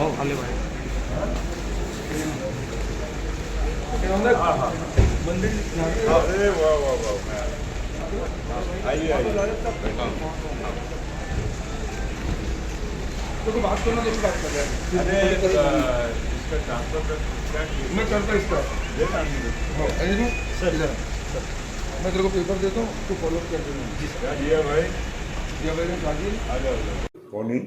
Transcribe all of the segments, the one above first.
हो हले भाई अरे वाह वाह वाह आइए आइए। तो बात करना तो बात कर रहे हैं इसका ट्रांसफ़र मैं करता इसका सर मैं तेरे को पेपर देता हूँ उसको फॉलो कर देना। ये भाई। ये भाई राजीव कौन है?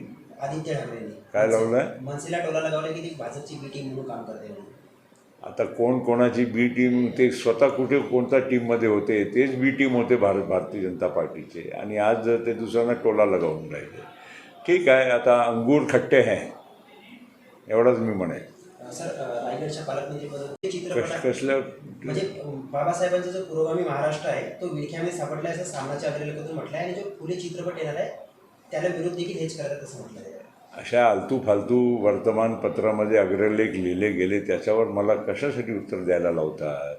आदित्य ठाकरेंनी काय लावलंय मनसेला टोला लगावला की ती भाजपची बी टीम म्हणून काम करते म्हणून. आता कोण कोणाची बी टीम ते स्वतः कुठे कोणत्या टीममध्ये होते तेच बी टीम होते भारत भारतीय जनता पार्टीचे. आणि आज ते दुसऱ्यांना टोला लगावून राहिले. ठीक आहे आता अंगूर खट्टे है. एवढंच मी म्हणेन. अं, सर रायगडच्या चित्रपट कसलं? म्हणजे बाबासाहेबांचा जो पुरोगामी महाराष्ट्र आहे तो विळख्यामध्ये सापडला असं सामनाच्या अग्रलेखातून म्हटलं आहे आणि जो पुढे चित्रपट येणार आहे त्याला विरोध देखील हेच करतात असं म्हटलं अशा आलतू फालतू वर्तमानपत्रामध्ये अग्रलेख लिहिले गेले त्याच्यावर मला कशासाठी उत्तर द्यायला लावतात?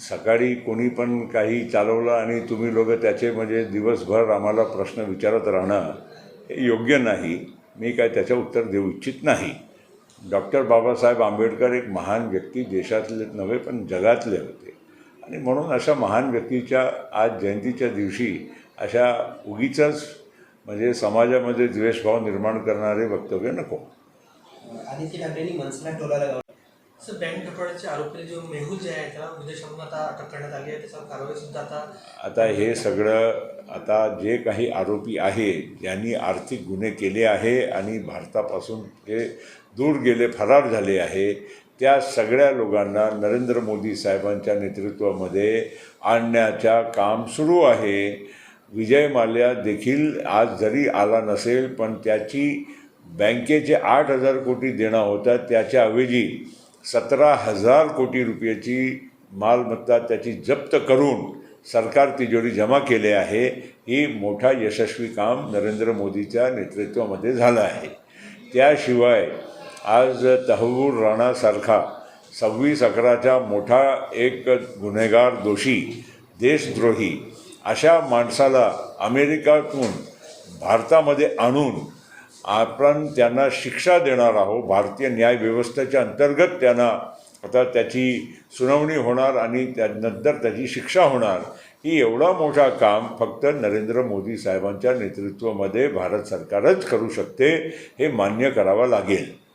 सकाळी कोणी पण काही चालवलं आणि तुम्ही लोक त्याचे म्हणजे दिवसभर आम्हाला प्रश्न विचारत राहणं हे योग्य नाही. मी काय त्याचं उत्तर देऊ इच्छित नाही. डॉक्टर बाबासाहेब आंबेडकर एक महान व्यक्ती देशातले नव्हे पण जगातले होते. आणि म्हणून अशा महान व्यक्तीच्या आज जयंतीच्या दिवशी अशा उगीचंच म्हणजे समाजामध्ये द्वेषभाव निर्माण करणारे वक्तव्य नको. आदित्य ठाकरेंनी मनसेला टोला लगावला सर बँक घोटाळ्याचे आरोपी जो मेहुल जे आहे त्याला विदेशातून आता अटक करण्यात आली आहे. त्याच्यावर कारवाई सुद्धा आता आता हे सगळं आता जे काही आरोपी आहे ज्यांनी आर्थिक गुन्हे केले आहे आणि भारतापासून हे दूर गेले फरार झाले आहे त्या सगळ्या लोकांना नरेंद्र मोदी साहेबांच्या नेतृत्वामध्ये आणण्याच्या काम सुरू आहे. विजय माल्या देखील आज जरी आला नसेल पण त्याची बँकेचे आठ हजार कोटी देणं होता. त्याच्याऐवजी सतरा हजार कोटी रुपयाची मालमत्ता त्याची जप्त करून सरकार तिजोरी जमा केले आहे. ही मोठा यशस्वी काम नरेंद्र मोदीच्या नेतृत्वामध्ये झालं आहे. त्याशिवाय आज तहवूर राणासारखा सव्वीस अकराचा मोठा एक गुन्हेगार दोषी देशद्रोही अशा माणसाला अमेरिकातून भारतामध्ये आणून आपण त्यांना शिक्षा देणार आहोत. भारतीय न्यायव्यवस्थेच्या अंतर्गत त्यांना आता त्याची सुनावणी होणार आणि त्यानंतर त्याची शिक्षा होणार. ही एवढा मोठा काम फक्त नरेंद्र मोदी साहेबांच्या नेतृत्वामध्ये भारत सरकारच करू शकते हे मान्य करावं लागेल.